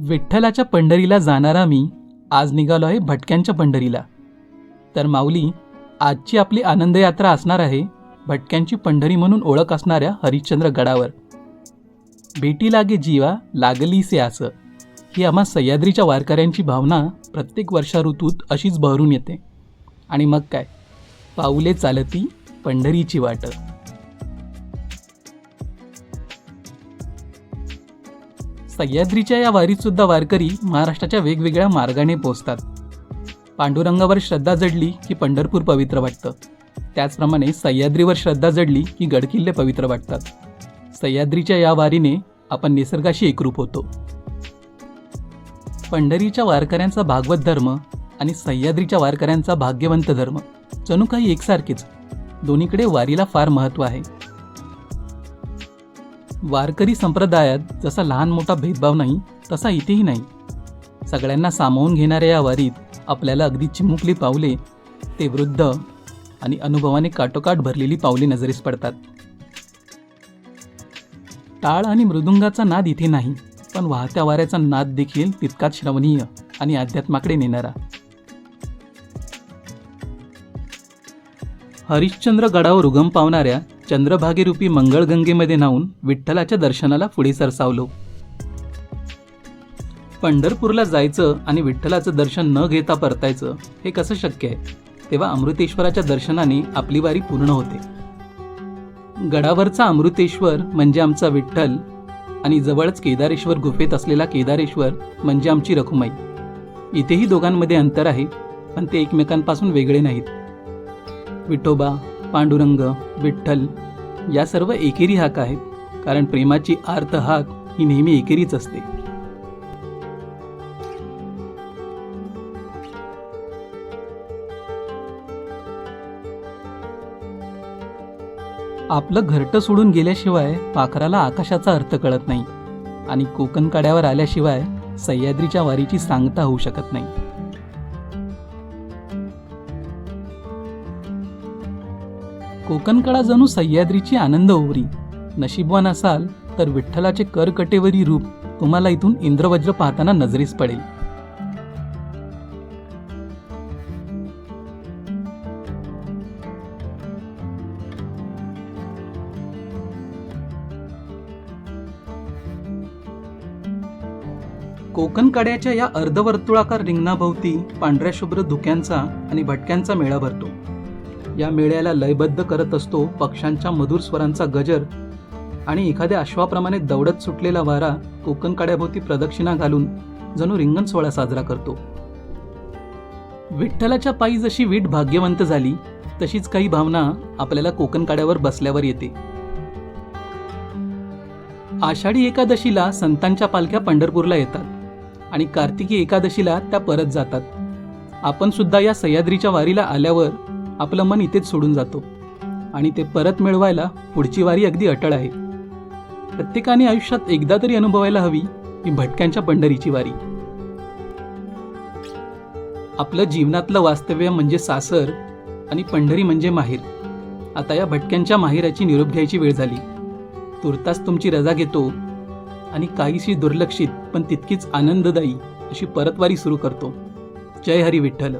विठ्ठलाच्या पंढरीला जाणारा मी आज निघालो आहे भटक्यांच्या पंढरीला. तर माऊली आजची आपली आनंदयात्रा असणार आहे भटक्यांची पंढरी म्हणून ओळख असणाऱ्या हरिश्चंद्र गडावर. भेटी लागे जीवा लागलीसे असं ही आम्हा सह्याद्रीच्या वारकऱ्यांची भावना प्रत्येक वर्षा ऋतूत अशीच बहरून येते. आणि मग काय? पाऊले चालती पंढरीची वाट. सह्याद्रीच्या या वारीतसुद्धा वारकरी महाराष्ट्राच्या वेगवेगळ्या मार्गाने पोहोचतात. पांडुरंगावर श्रद्धा जडली की पंढरपूर पवित्र वाटतं. त्याचप्रमाणे सह्याद्रीवर श्रद्धा जडली की गडकिल्ले पवित्र वाटतात. सह्याद्रीच्या या वारीने आपण निसर्गाशी एकरूप होतो. पंढरीच्या वारकऱ्यांचा भागवत धर्म आणि सह्याद्रीच्या वारकऱ्यांचा भाग्यवंत धर्म जणू काही एकसारखेच. दोन्हीकडे वारीला फार महत्त्व आहे. वारकरी संप्रदायात जसा लहान मोठा भेदभाव नाही तसा इथेही नाही. सगळ्यांना सामावून घेणाऱ्या या वारीत आपल्याला अगदी चिमुकली पावले ते वृद्ध आणि अनुभवाने काटोकाट भरलेली पावले नजरेस पडतात. टाळ आणि मृदुंगाचा नाद इथे नाही पण वाहत्या वाऱ्याचा नाद देखील तितकाच श्रवणीय आणि अध्यात्माकडे नेणारा. हरिश्चंद्र गडावर उगम पावणाऱ्या चंद्रभागेरूपी मंगळगंगेमध्ये न्हावून विठ्ठलाच्या दर्शनाला पुढे सरसावलो. पंढरपूरला जायचं आणि विठ्ठलाचं दर्शन न घेता परतायचं हे कसं शक्य आहे? तेव्हा अमृतेश्वराच्या दर्शनाने आपली वारी पूर्ण होते. गडावरचा अमृतेश्वर म्हणजे आमचा विठ्ठल आणि जवळच केदारेश्वर गुफेत असलेला केदारेश्वर म्हणजे आमची रखुमाई. इथेही दोघांमध्ये अंतर आहे पण ते एकमेकांपासून वेगळे नाहीत. विठोबा पांडुरंग विठ्ठल या सर्व एकेरी हाक आहेत. कारण प्रेमाची आर्त हाक ही नेहमी एकेरीच असते. आपलं घरटं सोडून गेल्याशिवाय पाखराला आकाशाचा अर्थ कळत नाही आणि कोकण कड्यावर आल्याशिवाय सह्याद्रीच्या वारीची सांगता होऊ शकत नाही. कोकणकडा जणू सह्याद्रीची आनंद ओवरी. नशीबवान असाल तर विठ्ठलाचे करकटेवरी रूप तुम्हाला इथून इंद्रवज्र पाहताना नजरेस पडेल. कोकण कड्याच्या या अर्धवर्तुळाकार रिंगणाभोवती पांढऱ्या शुभ्र धुक्यांचा आणि भटक्यांचा मेळा भरतो. या मेळ्याला लयबद्ध करत असतो पक्ष्यांच्या मधुर स्वरांचा गजर आणि एखाद्या अश्वाप्रमाणे दौडत सुटलेला वारा कोकण काड्याभोवती प्रदक्षिणा घालून जणू रिंगण सोहळा साजरा करतो. विठ्ठलाच्या पायी जशी वीट भाग्यवंत झाली तशीच काही भावना आपल्याला कोकण काड्यावर बसल्यावर येते. आषाढी एकादशीला संतांच्या पालख्या पंढरपूरला येतात आणि कार्तिकी एकादशीला त्या परत जातात. आपण सुद्धा या सह्याद्रीच्या वारीला आल्यावर आपलं मन इथेच सोडून जातो. आणि ते परत मिळवायला पुढची वारी अगदी अटळ आहे. प्रत्येकाने आयुष्यात एकदा तरी अनुभवायला हवी ही भटक्यांच्या पंढरीची वारी. आपलं जीवनातलं वास्तव्य म्हणजे सासर आणि पंढरी म्हणजे माहेर. आता या भटक्यांच्या माहेराची निरोप घ्यायची वेळ झाली. तुर्तास तुमची रजा घेतो आणि काहीशी दुर्लक्षित पण तितकीच आनंददायी अशी परतवारी सुरू करतो. जय हरी विठ्ठल.